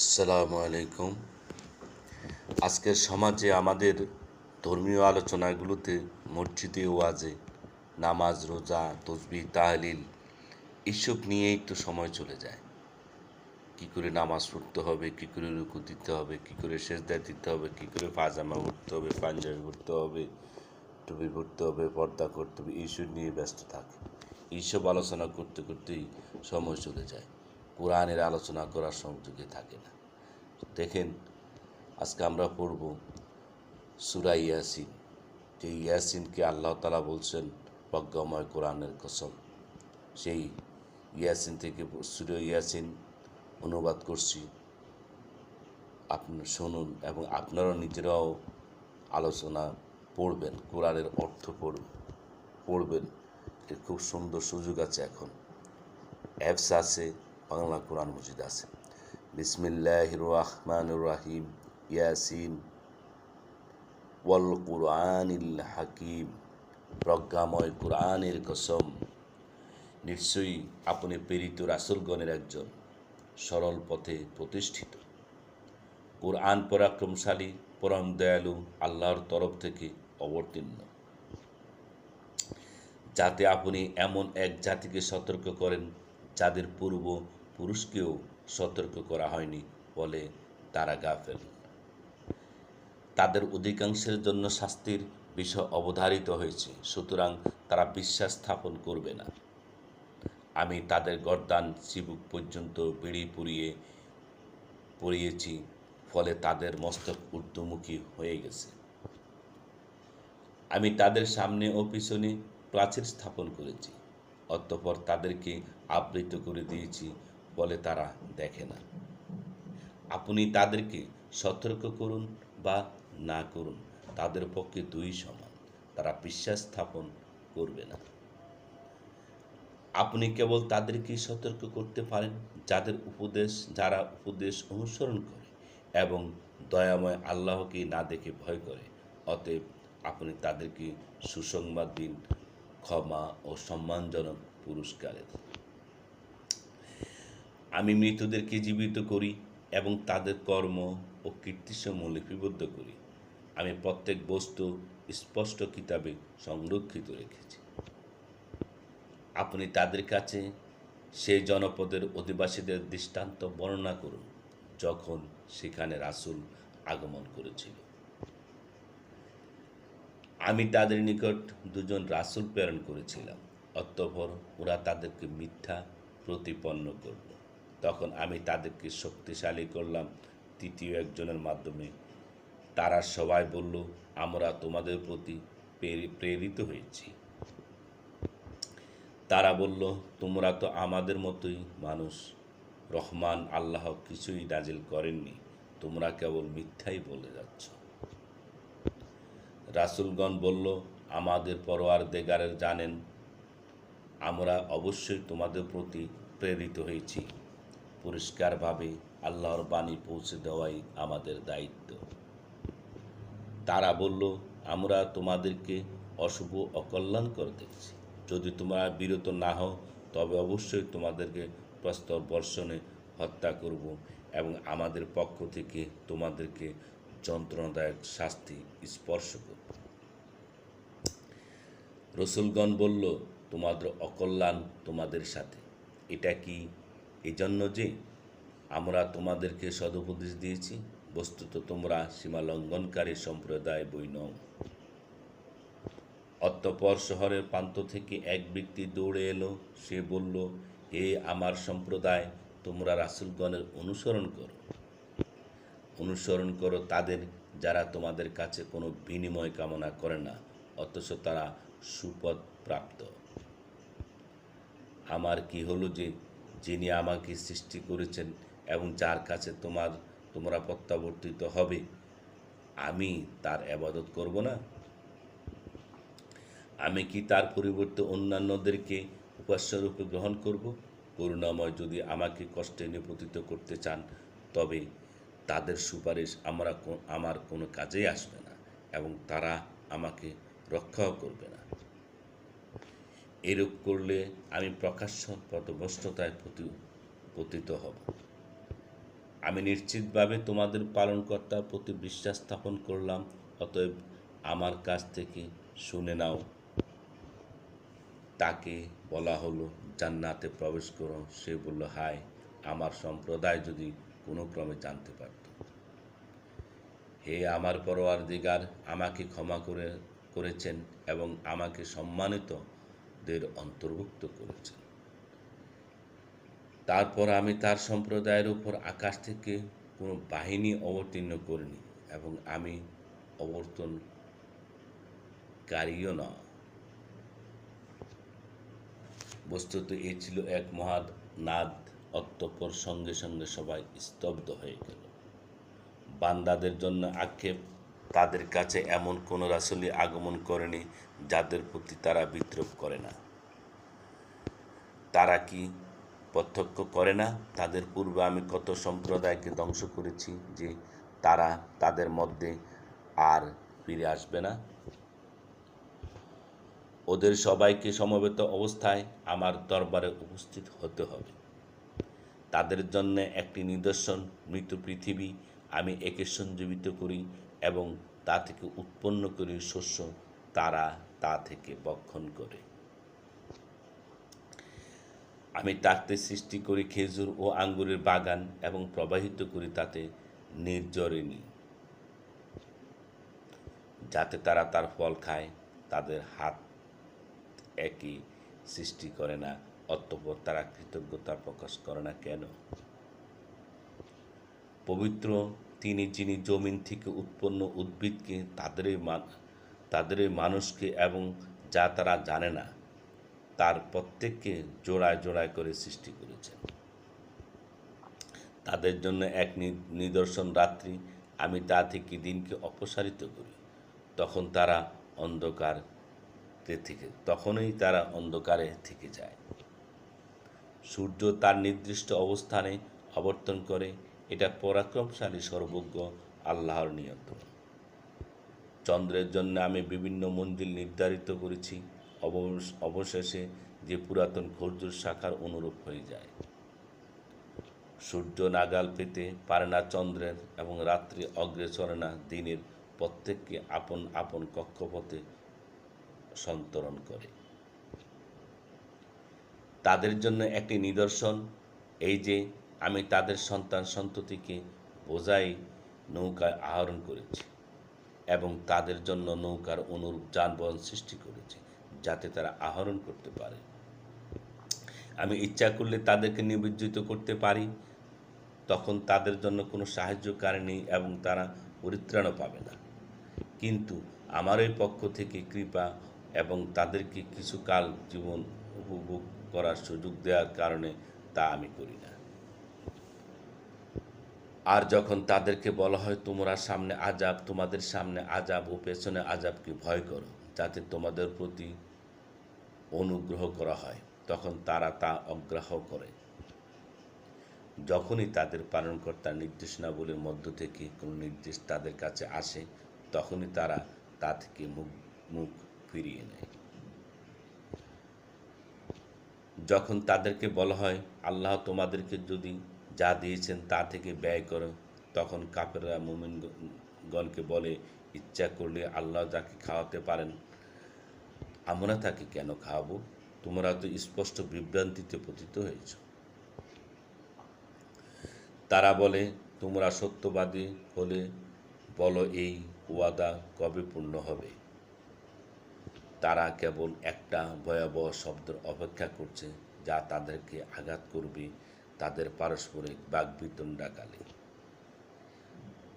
আসসালামু আলাইকুম। আজকের সমাজে আমাদের ধর্মীয় আলোচনাগুলোতে মসজিদে ওয়াজে, নামাজ, রোজা তসবি তাহলিল এইসব নিয়েই তো সময় চলে যায়। কি করে নামাজ পড়তে হবে, কি করে রুকু দিতে হবে, কি করে সেজদায় দিতে হবে, কি করে পাজামা পড়তে হবে, পাঞ্জাবি পড়তে হবে, টুপি পড়তে হবে, পর্দা করতে হবে, এইসব নিয়ে ব্যস্ত থাকে। এইসব আলোচনা করতে করতেই সময় চলে যায়। কোরআনের আলোচনা করার সংযোগে থাকে না। দেখেন, আজকে আমরা পড়ব সুরা ইয়াসিন। যে ইয়াসিনকে আল্লাহ তালা বলছেন, প্রজ্ঞাময় কোরআনের কসম। সেই ইয়াসিন থেকে সুরা ইয়াসিন অনুবাদ করছি। আপনি শুনুন এবং আপনারা নিজেরাও আলোচনা পড়বেন, কোরআনের অর্থ পড় পড়বেন। খুব সুন্দর সুযোগ আছে এখন। অ্যাপস আছে বাংলা কোরআন মজিদ আছে। বিসমিল্লাহ রহমান রাহিম ইয়াসিন ওয়াল কুরআনিল হাকিম, প্রজ্ঞাময় কোরআনের কসম। নিশ্চয়ই আপনি প্রেরিত রাসুলগণের একজন সরল পথে প্রতিষ্ঠিত। কোরআন পরাক্রমশালী, পরম দয়ালু, আল্লাহর তরফ থেকে অবতীর্ণ। যাতে আপনি এমন এক জাতিকে সতর্ক করেন, যাদের পূর্ব পুরুষকেও সতর্ক করা হয়নি বলে তারা গাফেল। তাদের অধিকাংশের জন্য শাস্তির বিষয় অবধারিত হয়েছে, সুতরাং তারা বিশ্বাস স্থাপন করবে না। আমি তাদের গরদান চিবুক পর্যন্ত বিড়ি পুড়িয়ে পড়িয়েছি, ফলে তাদের মস্তক ঊর্ধ্বমুখী হয়ে গেছে। আমি তাদের সামনে ও পিছনে প্রাচীর স্থাপন করেছি, অতঃপর তাদেরকে আবৃত করে দিয়েছি বলে তারা দেখে না। আপনি তাদেরকে সতর্ক করুন বা না করুন, তাদের পক্ষে দুই সমান, তারা বিশ্বাস স্থাপন করবে না। আপনি কেবল তাদেরকে সতর্ক করতে পারেন যাদের উপদেশ, যারা উপদেশ অনুসরণ করে এবং দয়াময় আল্লাহকে না দেখে ভয় করে। অতএব আপনি তাদেরকে সুসংবাদ দিন, ক্ষমা ও সম্মানজনক পুরস্কারের আমি মৃতদেরকে জীবিত করি এবং তাদের কর্ম ও কীর্তিসমূহ লিপিবদ্ধ করি। আমি প্রত্যেক বস্তু স্পষ্ট কিতাবে সংরক্ষিত রেখেছি। আপনি তাদের কাছে সেই জনপদের অধিবাসীদের দৃষ্টান্ত বর্ণনা করুন, যখন সেখানে রাসূল আগমন করেছিল। আমি তাদের নিকট দুজন রাসূল প্রেরণ করেছিলাম, অতঃপর ওরা তাদেরকে মিথ্যা প্রতিপন্ন করল তখন আমি তাদেরকে শক্তিশালী করলাম। তৃতীয় একজনের মাধ্যমে। তারা সবাই বলল, আমরা তোমাদের প্রতি প্রেরি- প্রেরিত হয়েছি। তারা বলল, তোমরা তো আমাদের মতোই মানুষ। রহমান আল্লাহ কিছুই নাজিল করেননি। তোমরা কেবল মিথ্যাই বলে যাচ্ছ। রাসূলগণ বলল, আমাদের পরোয়ার দেগারের জানেন, আমরা অবশ্যই তোমাদের প্রতি প্রেরিত হয়েছি। পরিষ্কারভাবে আল্লাহর বাণী পৌঁছে দেওয়াই আমাদের দায়িত্ব। তারা বলল, আমরা তোমাদেরকে অশুভ অকল্যাণকর দেখছি। যদি তোমরা বিরত না হও, তবে অবশ্যই তোমাদেরকে প্রস্তর বর্ষণে হত্যা করব এবং আমাদের পক্ষ থেকে তোমাদেরকে যন্ত্রণাদায়ক শাস্তি স্পর্শ করব। রসুলগণ বলল, তোমাদের অকল্যাণ তোমাদের সাথে। এটা কি এজন্য যে আমরা তোমাদেরকে সদুপদেশ দিয়েছি, বস্তুত তোমরা সীমা লঙ্ঘনকারী সম্প্রদায় বই নও। অতঃপর শহরের প্রান্ত থেকে এক ব্যক্তি দৌড়ে এলো, সে বলল, হে আমার সম্প্রদায়, তোমরা রাসূলগণের অনুসরণ করো। অনুসরণ করো তাদের যারা তোমাদের কাছে কোনো বিনিময় কামনা করে না, অথচ তারা সুপদ প্রাপ্ত। আমার কি হলো যে যিনি আমাকে সৃষ্টি করেছেন এবং যার কাছে তোমার, তোমরা প্রত্যাবর্তিত হবে, আমি তার আবাদত করব না। আমি কি তার পরিবর্তে অন্যান্যদেরকে উপাস্যরূপে গ্রহণ করব? করুণাময় যদি আমাকে কষ্টে নিপতিত করতে চান, তবে তাদের সুপারিশ আমরা আমার কোনো কাজেই আসবে না এবং তারা আমাকে রক্ষাও করবে না। এরূপ করলে আমি প্রকাশ্য পথভ্রষ্টতায় পতি- পতিত হব। আমি নিশ্চিতভাবে তোমাদের পালনকর্তার প্রতি বিশ্বাস স্থাপন করলাম, অতএব আমার কাছ থেকে শুনে নাও। তাকে বলা হলো, জান্নাতে প্রবেশ করো। সে বলল, হায়, আমার সম্প্রদায় যদি কোনো ক্রমে জানতে পারত। হে আমার পরোয়ার দিগার আমাকে ক্ষমা করে, করেছেন এবং আমাকে সম্মানিতদের অন্তর্ভুক্ত করেছেন তারপর আমি তার সম্প্রদায়ের উপর আকাশ থেকে কোনো বাহিনী অবতীর্ণ করিনি এবং আমি অবর্তন অবর্তনকারীও না বস্তুত এ ছিল এক মহাদ নাদ অতঃপর সঙ্গে সঙ্গে সবাই স্তব্ধ হয়ে গেল। বান্দাদের জন্য আক্ষেপ তাদের কাছে এমন কোনো রাসূলই আগমন করেনি যাদের প্রতি তারা বিদ্রোপ করে না। তারা কি প্রত্যক্ষ করে না? তাদের পূর্বে আমি কত সম্প্রদায়কে ধ্বংস করেছি যে তারা তাদের মধ্যে আর ফিরে আসবে না? ওদের সবাইকে সমবেত অবস্থায় আমার দরবারে উপস্থিত হতে হবে। তাদের জন্য একটি নিদর্শন, মৃত পৃথিবী আমি একে সঞ্জীবিত করি এবং তা থেকে উৎপন্ন করে শস্য তারা তা থেকে বক্ষণ করে। আমি তাতে সৃষ্টি করি খেজুর ও আঙ্গুরের বাগান এবং প্রবাহিত করি তাতে নির্জরিণী, যাতে তারা তার ফল খায়। তাদের হাত একই সৃষ্টি করে না, অতঃপর তারা কৃতজ্ঞতা প্রকাশ করে না কেন? পবিত্র তিনি, যিনি জমিন থেকে উৎপন্ন উদ্ভিদকে তাদেরই তাদেরই মানুষকে এবং যা তারা জানে না, তার প্রত্যেককে জোড়ায় জোড়ায় করে সৃষ্টি করেছেন। তাদের জন্য এক নিদর্শন রাত্রি, আমি তা থেকে দিনকে অপসারিত করি। তখন তারা অন্ধকার থেকে, তখনই তারা অন্ধকারে থেকে যায়। সূর্য তার নির্দিষ্ট অবস্থানে আবর্তন করে এটা পরাক্রমশালী, সর্বজ্ঞ, আল্লাহর নিয়ন্ত্রণ। চন্দ্রের জন্য আমি বিভিন্ন মঞ্জিল নির্ধারিত করেছি। অবশ- অবশেষে যে পুরাতন খর্জুর শাখার অনুরূপ হয়ে যায়। সূর্য নাগাল পেতে পারে না চন্দ্রের এবং রাত্রি অগ্রে চলে না দিনের প্রত্যেককে আপন আপন কক্ষপথে সন্তরণ করে। তাদের জন্য একটি নিদর্শন, এই যে আমি তাদের সন্তান সন্ততিকে বোঝাই নৌকায় আহরণ করেছি এবং তাদের জন্য নৌকার অনুরূপ যানবাহন সৃষ্টি করেছি যাতে তারা আহরণ করতে পারে। আমি ইচ্ছা করলে তাদেরকে নিবজ্জিত করতে পারি। তখন তাদের জন্য কোনো সাহায্যকারী নেই এবং তারা পরিত্রাণও পাবে না। কিন্তু আমার পক্ষ থেকে কৃপা এবং তাদেরকে কিছুকাল জীবন উপভোগ করার সুযোগ দেওয়ার কারণে তা আমি করি না। আর যখন তাদেরকে বলা হয়, তোমরা সামনে আজাব তোমাদের সামনে আজাব ও পেছনে আজাবকে ভয় করো, যাতে তোমাদের প্রতি অনুগ্রহ করা হয়। তখন তারা তা অগ্রাহ্য করে। যখনই তাদের পালনকর্তার নির্দেশনাবলীর মধ্য থেকে কোনো নির্দেশ তাদের কাছে আসে, তখনই তারা তা থেকে মুখ মুখ ফিরিয়ে নেয়। যখন তাদেরকে বলা হয়, আল্লাহ তোমাদেরকে যদি যা দিয়েছেন তা থেকে ব্যয় করো। তখন কাপেররা মুমিনগণকে বলে, ইচ্ছা করলে আল্লাহ যাকে খাওয়াতে পারেন। আমরা তাকে কেন খাওয়াবো? তোমরা তো স্পষ্ট বিভ্রান্তিতে পতিত হয়েছ। তারা বলে, তোমরা সত্যবাদী হলে বলো এই ওয়াদা কবে পূর্ণ হবে? তারা কেবল একটা ভয়াবহ শব্দের অপেক্ষা করছে, যা তাদেরকে আঘাত করবে তাদের পারস্পরিক বাগবিতণ্ডাকালে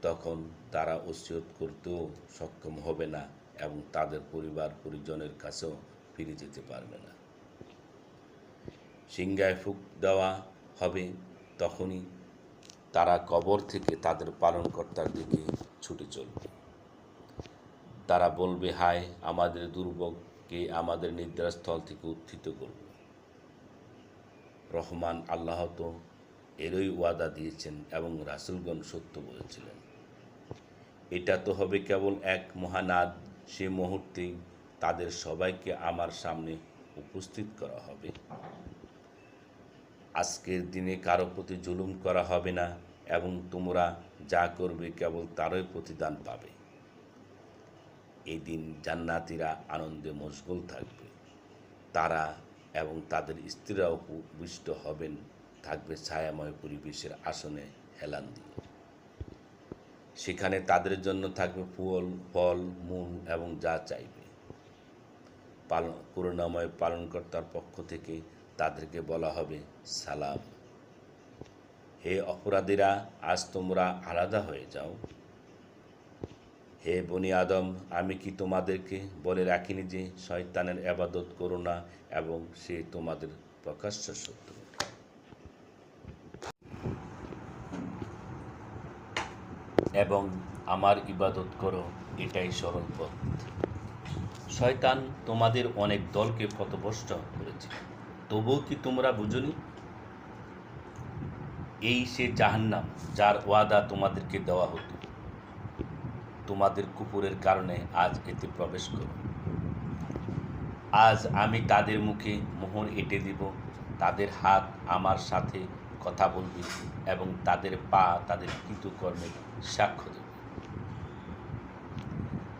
তখন তারা ওসিয়ত করতেও সক্ষম হবে না এবং তাদের পরিবার পরিজনের কাছেও ফিরে যেতে পারবে না। সিংগায় ফুক দেওয়া হবে তখনই তারা কবর থেকে তাদের পালনকর্তার দিকে ছুটে চলবে। তারা বলবে, হায় আমাদের দুর্ভোগকে আমাদের নিদ্রাস্থল থেকে উত্থিত করবে? রহমান আল্লাহ তো এরই ওয়াদা দিয়েছেন এবং রাসুলগণ সত্য বলেছিলেন। এটা তো হবে কেবল এক মহানাদ, সে মুহূর্তেই তাদের সবাইকে আমার সামনে উপস্থিত করা হবে। আজকের দিনে কারও প্রতি জুলুম করা হবে না এবং তোমরা যা করবে কেবল তারই প্রতিদান পাবে। এই দিন জান্নাতিরা আনন্দে মশগুল থাকবে। তারা এবং তাদের স্ত্রীরাও উপবিষ্ট হবেন, থাকবে ছায়াময় পরিবেশের আসনে হেলান দিয়ে। সেখানে তাদের জন্য থাকবে ফুল, ফল, মূল এবং যা চাইবে। পালন করুণাময় পালনকর্তার পক্ষ থেকে তাদেরকে বলা হবে সালাম। হে অপরাধীরা, আজ তোমরা আলাদা হয়ে যাও। হে বনি আদম, আমি কি তোমাদেরকে বলে রাখিনি যে শয়তানের আবাদত করো না এবং সে তোমাদের প্রকাশ্য শত্রু? এবং আমার ইবাদত করো, এটাই সরল পথ। শয়তান তোমাদের অনেক দলকে পথভ্রষ্ট করেছে। তবুও কি তোমরা বুঝনি? এই সে জাহান্নাম, যার ওয়াদা তোমাদেরকে দেওয়া হতো। তোমাদের কুকুরের কারণে আজ এতে প্রবেশ করো আজ আমি তাদের মুখে মোহর এঁটে দিব, তাদের হাত আমার সাথে কথা বলবে এবং তাদের পা তাদের কৃতকর্মের সাক্ষ্য দেবে।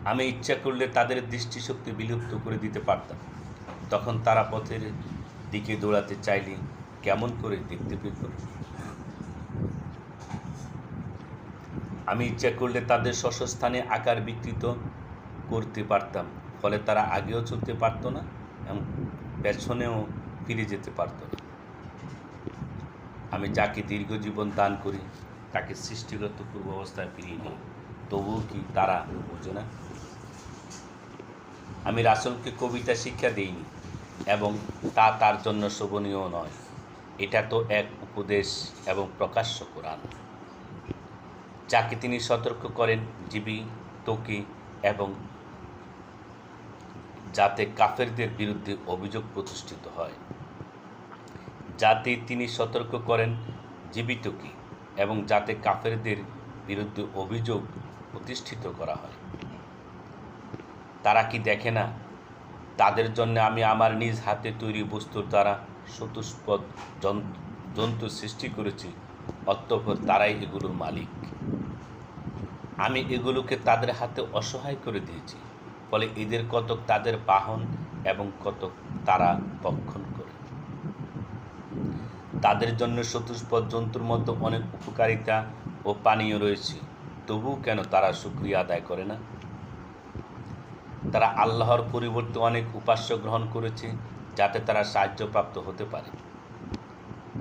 আমি ইচ্ছা করলে তাদের দৃষ্টিশক্তি বিলুপ্ত করে দিতে পারতাম। তখন তারা পথের দিকে দৌড়াতে চাইলে কেমন করে দেখতে পেত? আমি ইচ্ছা করলে তাদের শস্যস্থানে আকার বিকৃত করতে পারতাম, ফলে তারা আগেও চলতে পারতো না এবং পেছনেও ফিরে যেতে পারতো না। আমি যাকে দীর্ঘ জীবন দান করি, তাকে সৃষ্টিগত পূর্ব অবস্থায় ফিরিয়ে নিই, তবুও কি তারা বোঝে না? আমি রাসুলকে কবিতা শিক্ষা দিইনি এবং তা তার জন্য শোভনীয় নয়। এটা তো এক উপদেশ এবং প্রকাশ্য কোরআন। যাকে তিনি সতর্ক করেন, জীবী, তোকে এবং যাতে কাফেরদের বিরুদ্ধে অভিযোগ প্রতিষ্ঠিত হয়। যাতে তিনি সতর্ক করেন জীবিতকে এবং যাতে কাফেরদের বিরুদ্ধে অভিযোগ প্রতিষ্ঠিত করা হয়। তারা কি দেখে না? তাদের জন্য আমি আমার নিজ হাতে তৈরি বস্তুর দ্বারা চতুষ্পদ জন্তু সৃষ্টি করেছি। অতঃপর তারাই এগুলোর মালিক। আমি এগুলোকে তাদের হাতে অসহায় করে দিয়েছি, ফলে এদের কতক তাদের বাহন এবং কতক তারা ভক্ষণ করে। তাদের জন্য চতুষ্পদ জন্তুর মধ্যে অনেক উপকারিতা ও পানীয় রয়েছে, তবুও কেন তারা সুক্রিয়া আদায় করে না? তারা আল্লাহর পরিবর্তে অনেক উপাস্য গ্রহণ করেছে, যাতে তারা সাহায্যপ্রাপ্ত হতে পারে।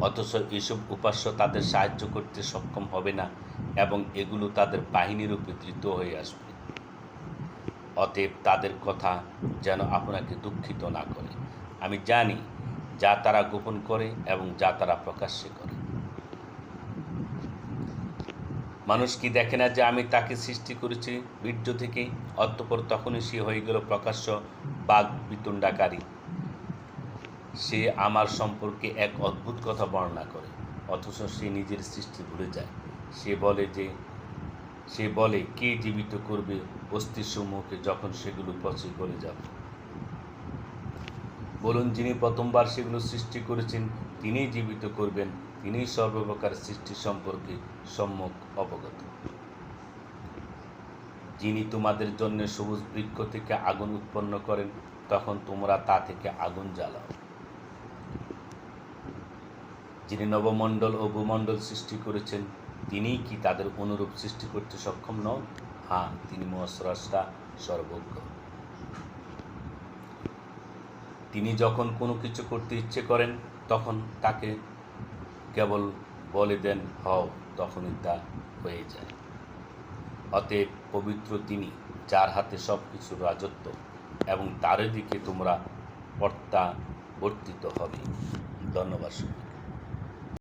অথচ এসব উপাস্য তাদের সাহায্য করতে সক্ষম হবে না এবং এগুলো তাদের বাহিনীর উপকৃত হয়ে আসবে। অতএব তাদের কথা যেন আপনাকে দুঃখিত না করে। আমি জানি যা তারা গোপন করে এবং যা তারা প্রকাশ্যে করে। মানুষ কি দেখে না যে আমি তাকে সৃষ্টি করেছি? বীর্য থেকে অতঃপর তখনই সে হয়ে গেল প্রকাশ্য বাঘ বিতুণ্ডাকারী। সে আমার সম্পর্কে এক অদ্ভুত কথা বর্ণনা করে, অথচ সে নিজের সৃষ্টি ভুলে যায়। সে বলে যে, সে বলে, কে জীবিত করবে অস্থিসমূহকে যখন সেগুলো পচে গলে যাবে? বলুন, যিনি প্রথমবার সেগুলো সৃষ্টি করেছেন, তিনিই জীবিত করবেন, তিনিই সর্বপ্রকার সৃষ্টি সম্পর্কে সম্যক অবগত। যিনি তোমাদের জন্য সবুজ বৃক্ষ থেকে আগুন উৎপন্ন করেন, তখন তোমরা তা থেকে আগুন জ্বালাও। যিনি নবমণ্ডল ও ভূমণ্ডল সৃষ্টি করেছেন, তিনিই কি তাদের অনুরূপ সৃষ্টি করতে সক্ষম নন? হ্যাঁ তিনি মহাস্রষ্টা, সর্বজ্ঞ। তিনি যখন কোনো কিছু করতে ইচ্ছে করেন, তখন তাকে কেবল বলে দেন, হও, তখনই তা হয়ে যায়। অতএব পবিত্র তিনি, যার হাতে সব কিছুর রাজত্ব, এবং তার দিকে তোমরা প্রত্যাবর্তিত হবে। ধন্যবাদ